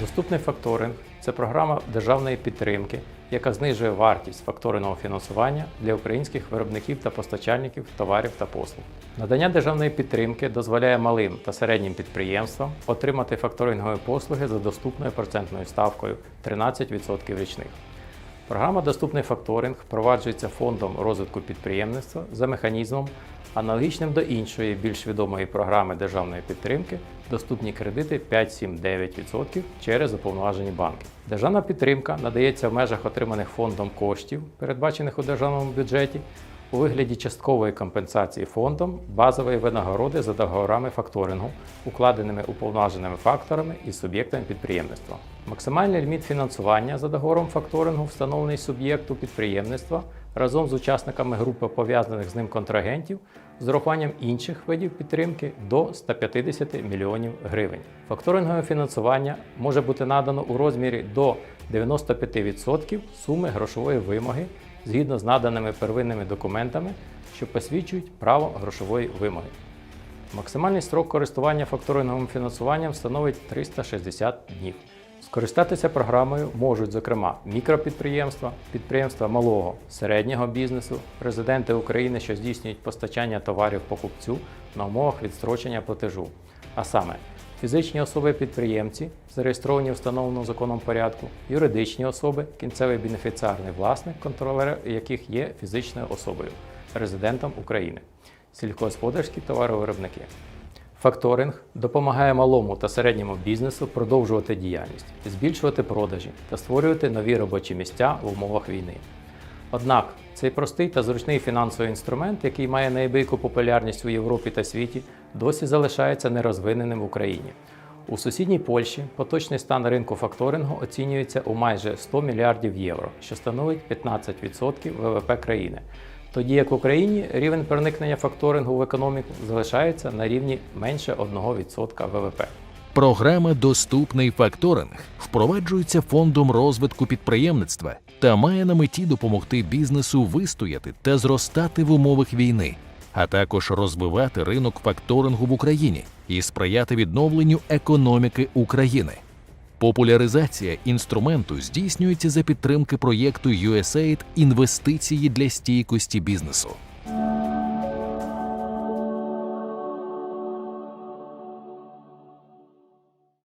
Доступний факторинг це програма державної підтримки, яка знижує вартість факторинного фінансування для українських виробників та постачальників товарів та послуг. Надання державної підтримки дозволяє малим та середнім підприємствам отримати факторингові послуги за доступною процентною ставкою 13% річних. Програма Доступний факторинг впроваджується фондом розвитку підприємництва за механізмом, аналогічним до іншої більш відомої програми державної підтримки доступні кредити 5-7-9% через уповноважені банки. Державна підтримка надається в межах отриманих фондом коштів, передбачених у державному бюджеті, у вигляді часткової компенсації фондом базової винагороди за договорами факторингу, укладеними уповноваженими факторами і суб'єктами підприємництва. Максимальний ліміт фінансування за договором факторингу, встановлений суб'єкту підприємництва разом з учасниками групи пов'язаних з ним контрагентів з урахуванням інших видів підтримки до 150 мільйонів гривень. Факторингове фінансування може бути надано у розмірі до 95% суми грошової вимоги згідно з наданими первинними документами, що посвідчують право грошової вимоги. Максимальний строк користування факторинговим фінансуванням становить 360 днів. Скористатися програмою можуть, зокрема, мікропідприємства, підприємства малого середнього бізнесу, резиденти України, що здійснюють постачання товарів покупцю на умовах відстрочення платежу, а саме фізичні особи-підприємці, зареєстровані встановленому законом порядку, юридичні особи, кінцевий бенефіціарний власник, контролер яких є фізичною особою, резидентом України, сільськогосподарські товаровиробники. Факторинг допомагає малому та середньому бізнесу продовжувати діяльність, збільшувати продажі та створювати нові робочі місця в умовах війни. Однак цей простий та зручний фінансовий інструмент, який має неабияку популярність у Європі та світі, досі залишається нерозвиненим в Україні. У сусідній Польщі поточний стан ринку факторингу оцінюється у майже 100 мільярдів євро, що становить 15% ВВП країни. Тоді як в Україні рівень проникнення факторингу в економіку залишається на рівні менше 1% ВВП. Програма Доступний факторинг впроваджується фондом розвитку підприємництва та має на меті допомогти бізнесу вистояти та зростати в умовах війни, а також розвивати ринок факторингу в Україні і сприяти відновленню економіки України. Популяризація інструменту здійснюється за підтримки проєкту USAID інвестиції для стійкості бізнесу.